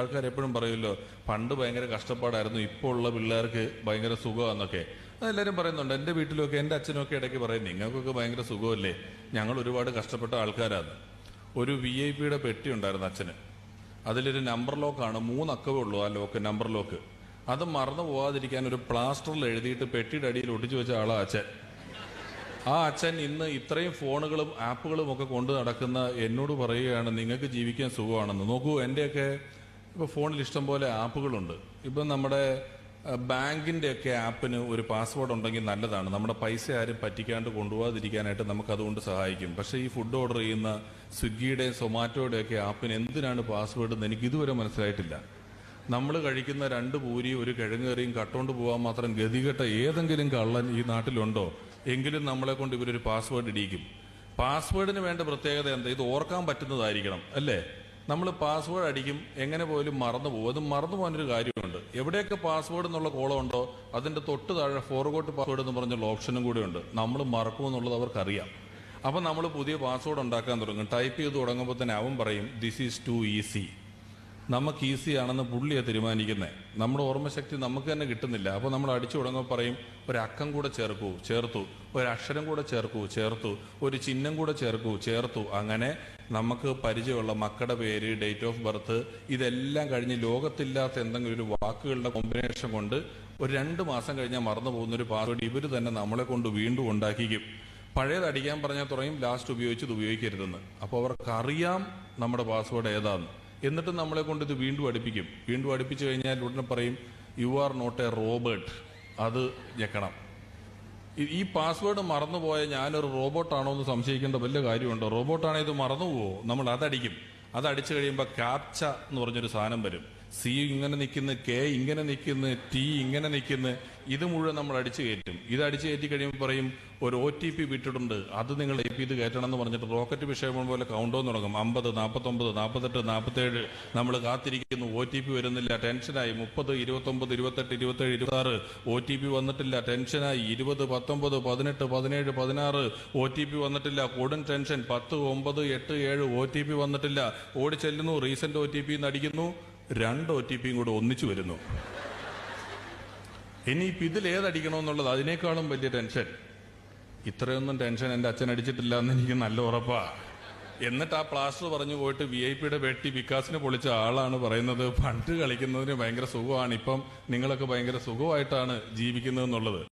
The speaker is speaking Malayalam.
ആൾക്കാർ എപ്പോഴും പറയുമല്ലോ പണ്ട് ഭയങ്കര കഷ്ടപ്പാടായിരുന്നു ഇപ്പോൾ ഉള്ള പിള്ളേർക്ക് ഭയങ്കര സുഖമാണെന്നൊക്കെ അതെല്ലാവരും പറയുന്നുണ്ട്. എന്റെ വീട്ടിലൊക്കെ എന്റെ അച്ഛനൊക്കെ ഇടയ്ക്ക് പറയും നിങ്ങൾക്കൊക്കെ ഭയങ്കര സുഖമല്ലേ? ഞങ്ങൾ ഒരുപാട് കഷ്ടപ്പെട്ട ആൾക്കാരാണ്. ഒരു വി ഐ പിയുടെ പെട്ടി ഉണ്ടായിരുന്നു അച്ഛന്. അതിലൊരു നമ്പർ ലോക്കാണ് മൂന്നക്കവേ ഉള്ളൂ ആ ലോക്ക് നമ്പർ ലോക്ക്. അത് മറന്നു പോവാതിരിക്കാൻ ഒരു പ്ലാസ്റ്ററിൽ എഴുതിയിട്ട് പെട്ടിയുടെ അടിയിൽ ഒട്ടിച്ചു വെച്ച ആളാ അച്ഛൻ. ആ അച്ഛൻ ഇന്ന് ഇത്രയും ഫോണുകളും ആപ്പുകളും ഒക്കെ കൊണ്ട് നടക്കുന്ന എന്നോട് പറയുകയാണ് നിങ്ങൾക്ക് ജീവിക്കാൻ സുഖമാണെന്ന്. നോക്കൂ എന്റെയൊക്കെ ഇപ്പോൾ ഫോണിൽ ഇഷ്ടം പോലെ ആപ്പുകളുണ്ട്. ഇപ്പം നമ്മുടെ ബാങ്കിന്റെ ഒക്കെ ആപ്പിന് ഒരു പാസ്വേഡ് ഉണ്ടെങ്കിൽ നല്ലതാണ്. നമ്മുടെ പൈസ ആരും പറ്റിക്കാണ്ട് കൊണ്ടുപോകാതിരിക്കാനായിട്ട് നമുക്ക് അതുകൊണ്ട് സഹായിക്കും. പക്ഷേ ഈ ഫുഡ് ഓർഡർ ചെയ്യുന്ന സ്വിഗ്ഗിയുടെയും സൊമാറ്റോയുടെ ഒക്കെ ആപ്പിന് എന്തിനാണ് പാസ്വേഡ് എന്ന് എനിക്ക് ഇതുവരെ മനസ്സിലായിട്ടില്ല. നമ്മൾ കഴിക്കുന്ന രണ്ട് പൂരി ഒരു കിഴങ്ങേറിയും കട്ടുകൊണ്ട് പോകാൻ മാത്രം ഗതികെട്ട ഏതെങ്കിലും കള്ളൻ ഈ നാട്ടിലുണ്ടോ? എങ്കിലും നമ്മളെ കൊണ്ട് ഇവരൊരു പാസ്വേഡ് ഇടിയിക്കും. പാസ്വേഡിന് വേണ്ട പ്രത്യേകത എന്താ? ഇത് ഓർക്കാൻ പറ്റുന്നതായിരിക്കണം അല്ലേ? നമ്മൾ പാസ്വേഡ് അടിക്കും എങ്ങനെ പോലും മറന്നു പോകും. അത് മറന്നു പോകാനൊരു കാര്യമുണ്ട്. എവിടെയൊക്കെ പാസ്വേഡ് എന്നുള്ള കോളം ഉണ്ടോ അതിന്റെ തൊട്ട് താഴെ ഫോർഗോട്ട് പാസ്വേഡ് എന്ന് പറഞ്ഞുള്ള ഓപ്ഷനും കൂടെ ഉണ്ട് നമ്മൾ മറക്കും എന്നുള്ളത് അവർക്കറിയാം. അപ്പം നമ്മൾ പുതിയ പാസ്വേഡ് ഉണ്ടാക്കാൻ തുടങ്ങും. ടൈപ്പ് ചെയ്ത് തുടങ്ങുമ്പോൾ തന്നെ അവൻ പറയും ദിസ് ഈസ് ടു ഈസി നമുക്ക് ഈസി ആണെന്ന് പുള്ളിയാണ് തീരുമാനിക്കുന്നത് നമ്മുടെ ഓർമ്മശക്തി നമുക്ക് തന്നെ കിട്ടുന്നില്ല. അപ്പോൾ നമ്മൾ അടിച്ചു തുടങ്ങുമ്പോൾ പറയും ഒരക്കം കൂടെ ചേർക്കൂ ചേർത്തു. ഒരക്ഷരം കൂടെ ചേർക്കൂ ചേർത്തു. ഒരു ചിഹ്നം കൂടെ ചേർക്കൂ ചേർത്തു. അങ്ങനെ നമുക്ക് പരിചയമുള്ള മക്കളുടെ പേര് ഡേറ്റ് ഓഫ് ബർത്ത് ഇതെല്ലാം കഴിഞ്ഞ് ലോകത്തില്ലാത്ത എന്തെങ്കിലും ഒരു വാക്കുകളുടെ കോമ്പിനേഷൻ കൊണ്ട് ഒരു രണ്ട് മാസം കഴിഞ്ഞാൽ മറന്നു പോകുന്ന ഒരു പാസ്വേഡ് ഇവർ തന്നെ നമ്മളെ കൊണ്ട് വീണ്ടും ഉണ്ടാക്കിക്കും. പഴയത് അടിക്കാൻ പറഞ്ഞാൽ തുടങ്ങും ലാസ്റ്റ് ഉപയോഗിച്ചത് ഉപയോഗിക്കരുതെന്ന്. അപ്പോൾ അവർക്കറിയാം നമ്മുടെ പാസ്വേഡ് ഏതാന്ന്. എന്നിട്ട് നമ്മളെ കൊണ്ട് ഇത് വീണ്ടും അടുപ്പിക്കും. വീണ്ടും അടുപ്പിച്ചു കഴിഞ്ഞാൽ ഉടനെ പറയും you are not a robot അത് ഞെക്കണം. ഈ- പാസ്വേഡ് മറന്നുപോയ ഞാനൊരു റോബോട്ടാണോ എന്ന് സംശയിക്കേണ്ട വലിയ കാര്യമുണ്ടോ? റോബോട്ടാണെങ്കിൽ ഇത് മറന്നുപോവോ? നമ്മൾ അതടിക്കും. അതടിച്ചു കഴിയുമ്പോൾ ക്യാപ്ച എന്ന് പറഞ്ഞൊരു സാധനം വരും. സി ഇങ്ങനെ നിൽക്കുന്ന കെ ഇങ്ങനെ നിൽക്കുന്ന ടി ഇങ്ങനെ നിൽക്കുന്ന. ഇത് മുഴുവൻ നമ്മൾ അടിച്ചു കയറ്റും. ഇത് അടിച്ചു കയറ്റി കഴിയുമ്പോൾ പറയും ഒരു ഒ ടി പി വിട്ടിട്ടുണ്ട്. അത് നിങ്ങൾ ടൈപ്പ് ഇത് കയറ്റണം എന്ന് പറഞ്ഞിട്ട് റോക്കറ്റ് വിഷയം പോലെ കൗണ്ട് തുടങ്ങും. അമ്പത് നാൽപ്പത്തൊമ്പത് നാൽപ്പത്തെട്ട് നാൽപ്പത്തേഴ് നമ്മൾ കാത്തിരിക്കുന്നു. ഒ ടി പി വരുന്നില്ല. ടെൻഷനായി. മുപ്പത് ഇരുപത്തൊമ്പത് ഇരുപത്തെട്ട് ഇരുപത്തേഴ് ഇരുപത്താറ്. ഒ ടി പി വന്നിട്ടില്ല. ടെൻഷനായി. ഇരുപത് പത്തൊമ്പത് പതിനെട്ട് പതിനേഴ് പതിനാറ്. ഒ ടി പി വന്നിട്ടില്ല. കൊടും ടെൻഷൻ. പത്ത് ഒമ്പത് എട്ട് ഏഴ്. ഒ ടി പി വന്നിട്ടില്ല. ഓടി ചെല്ലുന്നു. റീസെന്റ് ഒ ടി പി നടിക്കുന്നു രണ്ട് ഒ ടി പിയും കൂടെ ഒന്നിച്ചു വരുന്നു. ഇനിയിപ്പോൾ ഇതിൽ ഏതടിക്കണമെന്നുള്ളത് അതിനേക്കാളും വലിയ ടെൻഷൻ. ഇത്രയൊന്നും ടെൻഷൻ എന്റെ അച്ഛൻ അടിച്ചിട്ടില്ല എന്ന് എനിക്ക് നല്ല ഉറപ്പാ. എന്നിട്ട് ആ പ്ലാസ്റ്റർ പറഞ്ഞു പോയിട്ട് വി ഐ പിയുടെ വെട്ടി വികാസിനെ പൊളിച്ച ആളാണ് പറയുന്നത്. പണ്ട് കളിക്കുന്നതിന് ഭയങ്കര സുഖമാണ്. ഇപ്പം നിങ്ങളൊക്കെ ഭയങ്കര സുഖമായിട്ടാണ് ജീവിക്കുന്നതെന്നുള്ളത്.